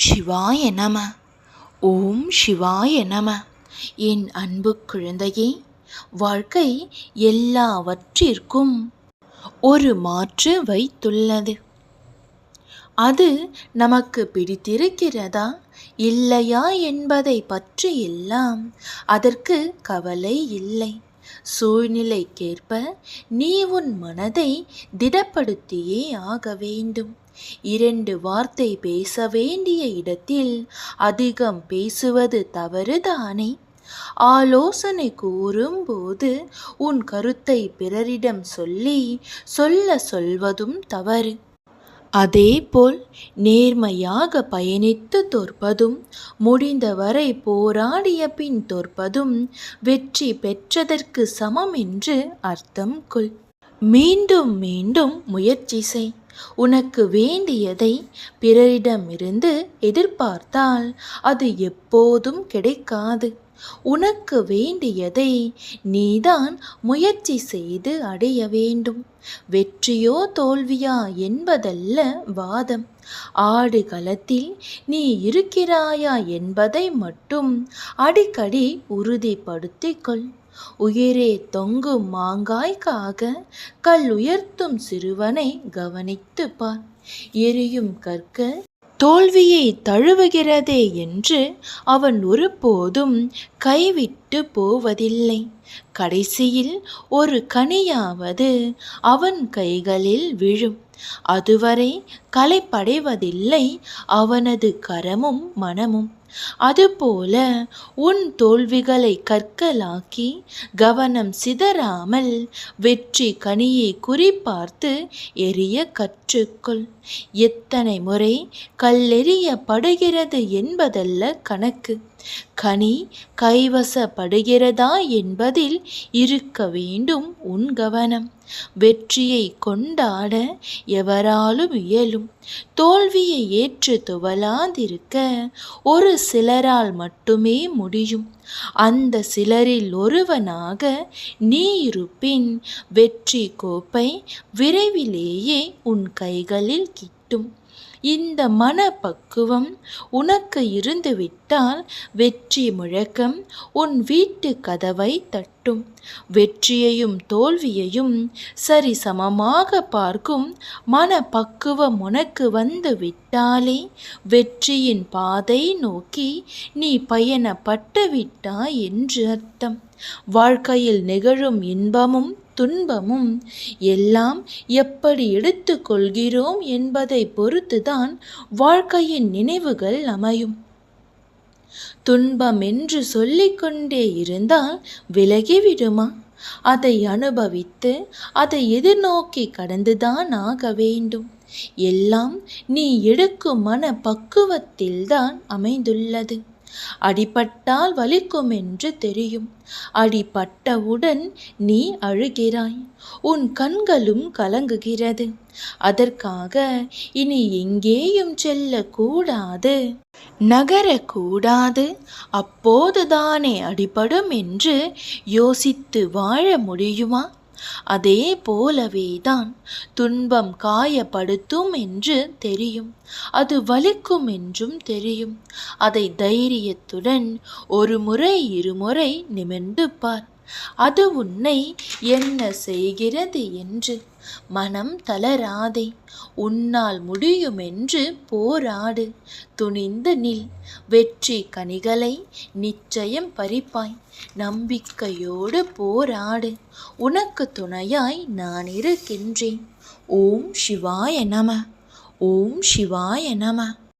சிவாய நம. ஓம் சிவாய நம. என் அன்பு குழந்தையே வாழ்க்கை எல்லாவற்றிற்கும் ஒரு மாற்று வைத்துள்ளது. அது நமக்கு பிடித்திருக்கிறதா இல்லையா என்பதை பற்றி எல்லாம் அதற்கு கவலை இல்லை. சூழ்நிலைக்கேற்ப நீ உன் மனதை திடப்படுத்தியே ஆக வேண்டும். இரண்டு வார்த்தை பேச வேண்டிய இடத்தில் அதிகம் பேசுவது தவறுதானே? ஆலோசனை கூறும்போது உன் கருத்தை பிறரிடம் சொல்லி சொல்ல சொல்வதும் தவறு. அதேபோல் நேர்மையாக பயணித்து தோற்பதும் முடிந்தவரை போராடிய பின் தோற்பதும் வெற்றி பெற்றதற்கு சமம் என்று அர்த்தம் கொள். மீண்டும் மீண்டும் முயற்சி செய். உனக்கு வேண்டியதை பிறரிடமிருந்து எதிர்பார்த்தால் அது எப்போதும் கிடைக்காது. உனக்கு வேண்டியதை நீதான் முயற்சி செய்து அடைய வேண்டும். வெற்றியோ தோல்வியா என்பதல்ல வாதம். ஆடு களத்தில் நீ இருக்கிறாயா என்பதை மட்டும் அடிக்கடி உறுதிப்படுத்திக் கொள். உயிரே தொங்கும் மாங்காய்க்காக கல் உயர்த்தும் சிறுவனை கவனித்து பார். எரியும் கற்க தோல்வியை தழுவுகிறதே என்று அவன் ஒருபோதும் கைவிட்டு போவதில்லை. கடைசியில் ஒரு கனியாவது அவன் கைகளில் விழும். அதுவரை களைப்படைவதில்லை அவனது கரமும் மனமும். அதுபோல உன் தோல்விகளை கற்களாக்கி கவனம் சிதறாமல் வெற்றி கனியை குறிப்பார்த்து எரிய கற்றுக்கொள். எத்தனை முறை கல்லெறியப்படுகிறது என்பதல்ல கணக்கு. கனி கைவசப்படுகிறதா என்பதில் இருக்க வேண்டும் உன் கவனம். வெற்றியை கொண்டாட எவராலும் இயலும். தோல்வியை ஏற்று துவலாதிருக்க ஒரு சிலரால் மட்டுமே முடியும். அந்த சிலரில் ஒருவனாக நீ இருப்பின் வெற்றி கோப்பை விரைவிலேயே உன் கைகளில் கிட்டும். இந்த மனப்பக்குவம் உனக்கு இருந்துவிட்டால் வெற்றி முழக்கம் உன் வீட்டு கதவை தட்டும். வெற்றியையும் தோல்வியையும் சரி சமமாக பார்க்கும் மனப்பக்குவம் உனக்கு வந்து விட்டாலே வெற்றியின் பாதை நோக்கி நீ பயணப்பட்டு விட்டாய் என்று அர்த்தம். வாழ்க்கையில் நிகழும் இன்பமும் துன்பமும் எல்லாம் எப்படி எடுத்துக்கொள்கிறோம் என்பதை பொறுத்துதான் வாழ்க்கையின் நினைவுகள் அமையும். துன்பம் என்று சொல்லிக்கொண்டே இருந்தால் விலகிவிடுமா? அதை அனுபவித்து அதை எதிர்நோக்கி கடந்துதான் ஆக வேண்டும். எல்லாம் நீ எடுக்கும் மன பக்குவத்தில்தான் அமைந்துள்ளது. அடிபட்டால் வலிக்கும் என்று தெரியும். அடிபட்டவுடன் நீ அழுகிறாய். உன் கண்களும் கலங்குகிறது. அதற்காக இனி எங்கேயும் செல்லக்கூடாது. நகரக்கூடாது. அப்போதுதானே அடிபடும் என்று யோசித்து வாழ முடியுமா? அதே போலவே தான் துன்பம் காயப்படுத்தும் என்று தெரியும். அது வலிக்கும் என்றும் தெரியும். அதை தைரியத்துடன் ஒரு முறை இருமுறை நிமிர்ந்து பார். அது உன்னை என்ன செய்கிறது என்று மனம் தளராதே. உன்னால் முடியுமென்று போராடு. துணிந்து நில். வெற்றி கனிகளை நிச்சயம் பறிப்பாய். நம்பிக்கையோடு போராடு. உனக்கு துணையாய் நான் இருக்கின்றேன். ஓம் சிவாய நம. ஓம் சிவாய நம.